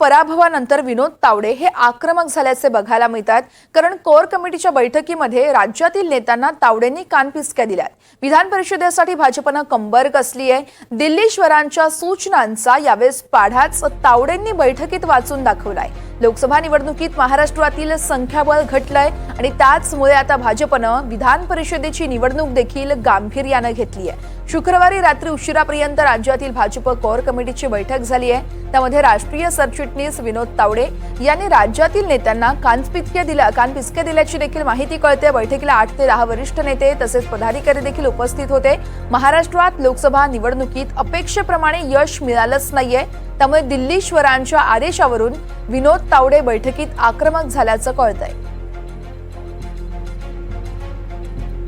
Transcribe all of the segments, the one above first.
पराभवानंतर विनोद तावडे हे आक्रमक झाल्याचे बघायला मिळतात कारण कोर कमिटीच्या बैठकीमध्ये राज्यातील नेत्यांना तावडेंनी कानपिचक्या दिल्यात. विधान परिषदेसाठी भाजपनं कंबर कसली आहे? दिल्लीश्वरांच्या सूचनांचा यावेळेस पाढाच तावडेंनी बैठकीत वाचून दाखवलाय. लोकसभा निवडणुकीत महाराष्ट्रातील संख्याबळ घटलंय आणि त्याचमुळे आता भाजपनं विधान परिषदेची निवडणूक देखील गांभीर्यानं घेतली आहे. शुक्रवारी रात्री उशिरापर्यंत राज्यातील भाजप कोर कमिटीची बैठक झाली आहे. त्यामध्ये राष्ट्रीय सरचिटणीस विनोद तावडे यांनी राज्यातील नेत्यांना कानपिचक्या दिल्या कानपिचक्या दिल्याची देखील माहिती कळते. बैठकीला आठ ते दहा वरिष्ठ नेते तसेच पदाधिकारी देखील उपस्थित होते. महाराष्ट्रात लोकसभा निवडणुकीत अपेक्षेप्रमाणे यश मिळालंच नाहीये. त्यामुळे दिल्लीश्वरांच्या आदेशावरून विनोद तावडे बैठकीत आक्रमक झाल्याचं कळतंय.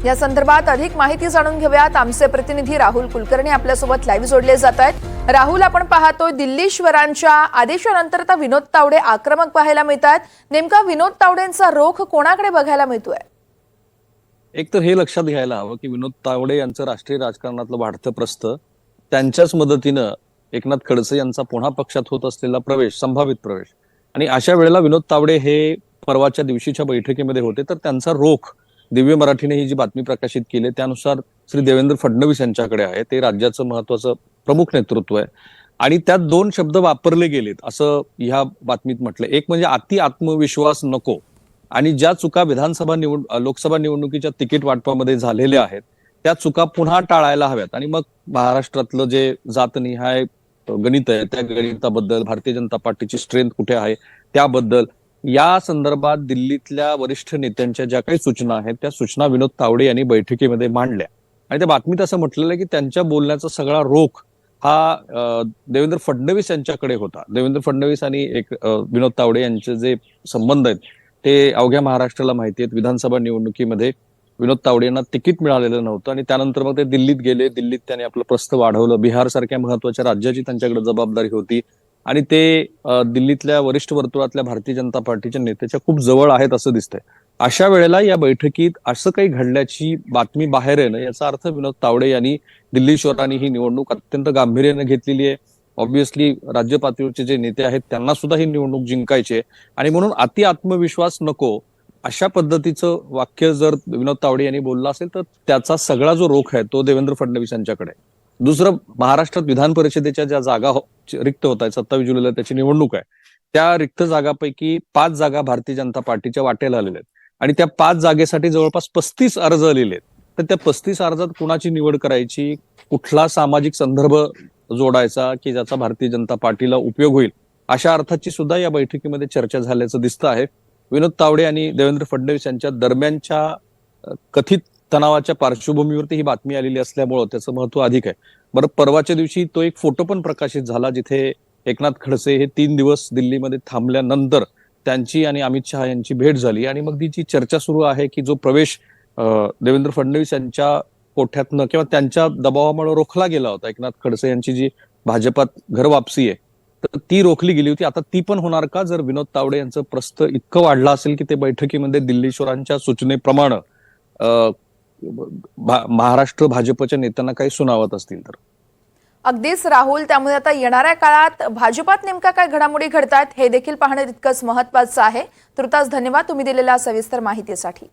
या संदर्भात अधिक माहिती जाणून घेऊयात. आमचे प्रतिनिधी राहुल कुलकर्णी आपल्यासोबत लाईव्ह जोडले जात आहेत. राहुल आपण पाहतोय दिल्लीश्वरांच्या आदेशानंतर आता विनोद तावडे आक्रमक पाहायला मिळतात नेमका विनोद तावडेंचा रोख कोणाकडे बघायला मिळतोय? एक तर हे लक्षात घ्यायला हवं की विनोद तावडे यांचं राष्ट्रीय राजकारणातलं वाढतं प्रस्थ त्यांच्याच मदतीनं एकनाथ खडसे यांचा पुन्हा पक्षात होत असलेला प्रवेश संभावित प्रवेश. आणि अशा वेळेला विनोद तावडे हे परवाच्या दिवशीच्या बैठकीमध्ये होते. तर त्यांचा रोख दिव्य मराठीने ही जी बातमी प्रकाशित केली त्यानुसार श्री देवेंद्र फडणवीस यांच्याकडे आहे. ते राज्याचं महत्वाचं प्रमुख नेतृत्व आहे. आणि त्यात दोन शब्द वापरले गेलेत असं ह्या बातमीत म्हटलं एक म्हणजे अति आत्मविश्वास नको. आणि ज्या चुका विधानसभा निवड लोकसभा निवडणुकीच्या तिकीट वाटपामध्ये झालेल्या आहेत त्या चुका पुन्हा टाळायला हव्यात. आणि मग महाराष्ट्रातलं जे जातनिहाय गणित आहे. त्या गणिताबद्दल भारतीय जनता पार्टीची स्ट्रेंथ कुठे आहे त्याबद्दल या संदर्भात दिल्लीतल्या वरिष्ठ नेत्यांच्या ज्या काही सूचना आहेत त्या सूचना विनोद तावडे यांनी बैठकीमध्ये मांडल्या. आणि त्या बातमीत असं म्हटलेलं आहे की त्यांच्या बोलण्याचा सगळा रोख हा देवेंद्र फडणवीस यांच्याकडे होता. देवेंद्र फडणवीस आणि एक विनोद तावडे यांचे जे संबंध आहेत ते अवघ्या महाराष्ट्राला माहिती आहेत. विधानसभा निवडणुकीमध्ये विनोद तावडे यांना तिकीट मिळालेलं नव्हतं आणि त्यानंतर मग ते दिल्लीत गेले. दिल्लीत त्यांनी आपलं प्रस्थ वाढवलं. बिहार सारख्या महत्त्वाच्या राज्याची त्यांच्याकडे जबाबदारी होती. आणि ते दिल्लीतल्या वरिष्ठ वर्तुळातल्या भारतीय जनता पार्टीच्या नेत्याच्या खूप जवळ आहेत असं दिसतंय. अशा वेळेला या बैठकीत असं काही घडल्याची बातमी बाहेर येणं याचा अर्थ विनोद तावडे यांनी दिल्लीश्वरांनी ही निवडणूक अत्यंत गांभीर्याने घेतलेली आहे. ऑब्विसली राज्य पातळीवरचे जे नेते आहेत त्यांना सुद्धा ही निवडणूक जिंकायची आहे. आणि म्हणून अति आत्मविश्वास नको अशा पद्धतीचं वाक्य जर विनोद तावडे यांनी बोललं असेल तर त्याचा सगळा जो रोख आहे तो देवेंद्र फडणवीस यांच्याकडे दुसरं महाराष्ट्रात विधान परिषदेच्या ज्या जागा हो- रिक्त होत आहेत सत्तावीस जुलैला त्याची निवडणूक आहे त्या रिक्त जागापैकी पाच जागा भारतीय जनता पार्टीच्या वाटेला आलेल्या आहेत. आणि त्या पाच जागेसाठी जवळपास पस्तीस अर्ज आलेले आहेत. तर त्या पस्तीस अर्जात कुणाची निवड करायची कुठला सामाजिक संदर्भ जोडायचा की ज्याचा भारतीय जनता पार्टीला उपयोग होईल अशा अर्थाची सुद्धा या बैठकीमध्ये चर्चा झाल्याचं दिसतं आहे. विनोद तावडे आणि देवेंद्र फडणवीस यांच्या दरम्यानच्या कथित तणावाच्या पार्श्वभूमीवरती ही बातमी आलेली असल्यामुळं त्याचं महत्त्व अधिक आहे. बरं परवाच्या दिवशी तो एक फोटो पण प्रकाशित झाला जिथे एकनाथ खडसे हे तीन दिवस दिल्लीमध्ये थांबल्यानंतर त्यांची आणि अमित शहा यांची भेट झाली आणि मग ती जी चर्चा सुरू आहे की जो प्रवेश देवेंद्र फडणवीस यांच्या कोठ्यातनं किंवा त्यांच्या दबावामुळे रोखला गेला होता एकनाथ खडसे यांची जी भाजपात घर वापसी आहे तर ती रोखली गेली होती. आता ती पण होणार का? जर विनोद तावडे यांचं प्रस्त इतकं वाढलं असेल की ते बैठकीमध्ये दिल्लीश्वरांच्या सूचनेप्रमाणे महाराष्ट्र भाजपच्या नेत्यांना काही सुनावत असतील तर? अगदीच राहुल त्यामुळे आता येणाऱ्या काळात भाजपात नेमका काय घडामोडी घडतात हे देखील पाहणं तितकंच महत्वाचं आहे. तुर्तास धन्यवाद तुम्ही दिलेल्या सविस्तर माहितीसाठी.